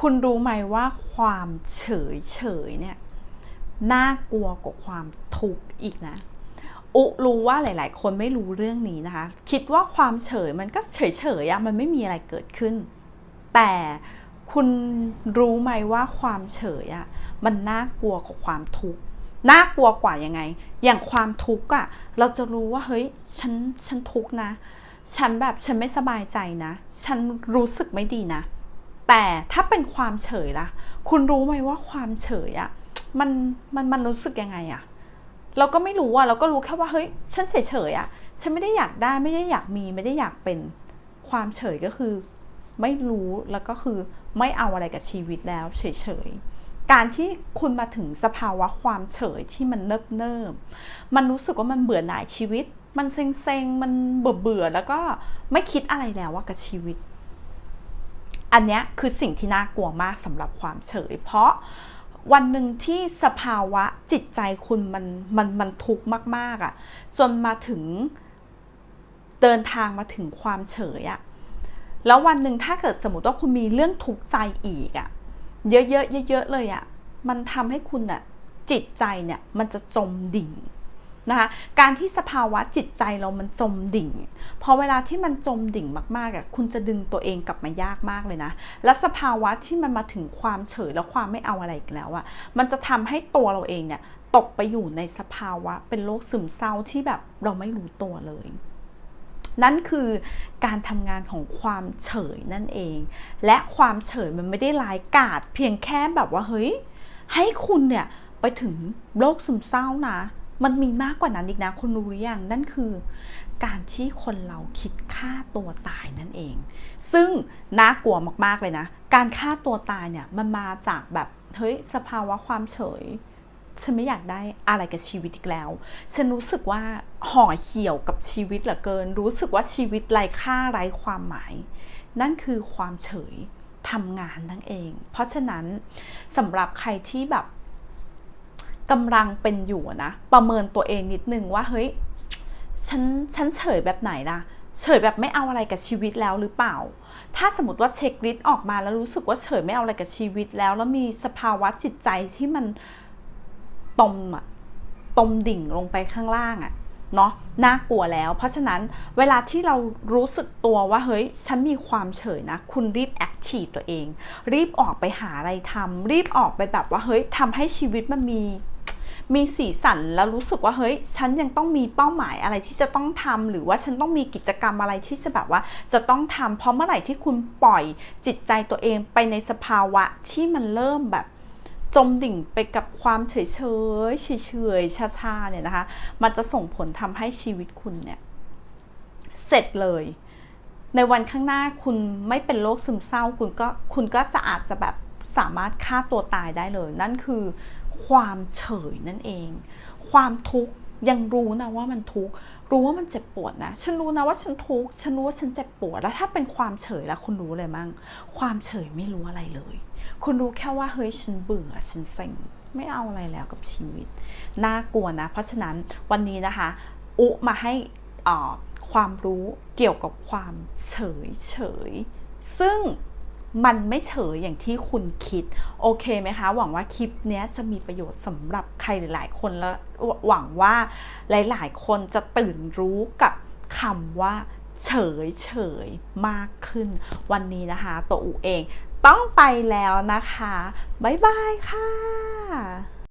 คุณรู้ไหมว่าความเฉยเฉยเนี่ยน่ากลัวกว่าความทุกข์อีกนะอุรู้ว่าหลาย ๆ คนไม่รู้เรื่องนี้นะคะ คิดว่าความเฉยมันก็เฉยเฉยอะมันไม่มีอะไรเกิดขึ้น แต่คุณรู้ไหมว่าความเฉยอะมันน่ากลัวกว่าความทุกข์น่ากลัวกว่ายังไง อย่างความทุกข์อะเราจะรู้ว่าเฮ้ยฉันฉันทุกข์นะ ฉันแบบฉันไม่สบายใจนะ ฉันรู้สึกไม่ดีนะ แต่ถ้าเป็นความเฉยล่ะ คุณรู้ไหมว่าความเฉยอะมันมันมันรู้สึกยังไงอะเราก็ไม่รู้อะเราก็รู้แค่ว่าเฮ้ยฉันเฉยเฉยอะฉันไม่ได้อยากได้ไม่ได้อยากมีไม่ได้อยากเป็นความเฉยก็คือ ไม่รู้แล้วก็คือไม่เอาอะไรกับชีวิตแล้ว เฉยเฉยๆการที่คุณมาถึงสภาวะความเฉยที่มันเนิบเนิบมันรู้สึกว่ามันเบื่อหน่ายชีวิต มันเซ็งเซ็งมันเบื่อเบื่อแล้วก็ไม่คิดอะไรแล้วว่ากับชีวิต อันนี้คือสิ่งที่น่ากลัวมากสำหรับความเฉย เพราะวันหนึ่งที่สภาวะจิตใจคุณมันมันมันทุกข์มาก ๆอะ่ะจนมาถึงเดินทางมาถึงความเฉยอะ่ะแล้ววันหนึ่งถ้าเกิดสมมติว่าคุณมีเรื่องทุกข์ใจอีกอะ่ะเยอะๆเยอะๆเลยอะ่ะมันทำให้คุณอะจิตใจเนี่ยมันจะจมดิ่ง นะคะการที่สภาวะจิตใจเรามันจมดิ่ง พอเวลาที่มันจมดิ่งมากๆอะคุณจะดึงตัวเองกลับมายากมากเลยนะ และสภาวะที่มันมาถึงความเฉยและความไม่เอาอะไรอีกแล้วอะมันจะทำให้ตัวเราเองเนี่ยตกไปอยู่ในสภาวะเป็นโรคซึมเศร้าที่แบบเราไม่รู้ตัวเลยนั่นคือการทำงานของความเฉยนั่นเอง และความเฉยมันไม่ได้ร้ายกาจเพียงแค่แบบว่าเฮ้ย ให้คุณเนี่ยไปถึงโรคซึมเศร้านะ มันมีมากกว่านั้นอีกนะคุณรู้หรือยังนั่นคือ การที่คนเราคิดฆ่าตัวตายนั่นเอง ซึ่งน่ากลัวมากๆเลยนะ การฆ่าตัวตายเนี่ยมันมาจากแบบเฮ้ยสภาวะความเฉย ฉันไม่อยากได้อะไรกับชีวิตอีกแล้ว ฉันรู้สึกว่าห่อเหี่ยวกับชีวิตเหลือเกิน รู้สึกว่าชีวิตไร้ค่าไร้ความหมาย นั่นคือความเฉยทำงานนั่นเอง เพราะฉะนั้นสำหรับใครที่แบบ กำลังเป็นอยู่นะ ประเมินตัวเองนิดนึงว่าเฮ้ยฉันฉันเฉยแบบไหนล่ะเฉยแบบไม่เอาอะไรกับชีวิตแล้วหรือเปล่า ถ้าสมมติว่าเช็คลิสต์ออกมาแล้วรู้สึกว่าเฉยไม่เอาอะไรกับชีวิตแล้ว แล้วมีสภาวะจิตใจที่มันตมอะตมดิ่งลงไปข้างล่างอะเนาะน่ากลัวแล้ว เพราะฉะนั้นเวลาที่เรารู้สึกตัวว่าเฮ้ย ฉันมีความเฉยนะ คุณรีบแอคทีฟตัวเอง รีบออกไปหาอะไรทำรีบออกไปแบบว่าเฮ้ยทำให้ชีวิตมันมี มีสีสันแล้วรู้สึกว่าเฮ้ยฉันยังต้องมีเป้าหมายอะไรที่จะต้องทำหรือว่าฉันต้องมีกิจกรรมอะไรที่จะแบบว่า จะต้องทำเพราะเมื่อไหร่ที่คุณปล่อยจิตใจตัวเองไปในสภาวะที่มันเริ่มแบบจมดิ่งไปกับความเฉยเฉยเฉยเฉยๆชาๆเนี่ยนะคะ มันจะส่งผลทำให้ชีวิตคุณเนี่ย เสร็จเลย ในวันข้างหน้าคุณไม่เป็นโรคซึมเศร้า คุณก็คุณก็จะอาจจะแบบสามารถฆ่าตัวตายได้เลย นั่นคือ ความเฉยนั่นเอง ความทุกข์ยังรู้นะว่ามันทุกข์รู้ว่ามันเจ็บปวดนะ ฉันรู้นะว่าฉันทุกข์ฉันรู้ว่าฉันเจ็บปวด แล้วถ้าเป็นความเฉยแล้วคุณรู้เลยมั่งความเฉยไม่รู้อะไรเลย คุณรู้แค่ว่าเฮ้ยฉันเบื่อ ฉันเซ็ง ไม่เอาอะไรแล้วกับชีวิต น่ากลัวนะ เพราะฉะนั้นวันนี้นะคะ อุมาให้อ่าความรู้เกี่ยวกับความเฉยเฉย ซึ่ง มันไม่เฉยอย่างที่คุณคิด โอเคไหมคะ หวังว่าคลิปนี้จะมีประโยชน์สำหรับใครหลาย ๆ คนและหวังว่าหลาย ๆ คนจะตื่นรู้กับคำว่าเฉยเฉยมากขึ้น วันนี้นะคะตัวอูเองต้องไปแล้วนะคะ บ๊ายบายค่ะ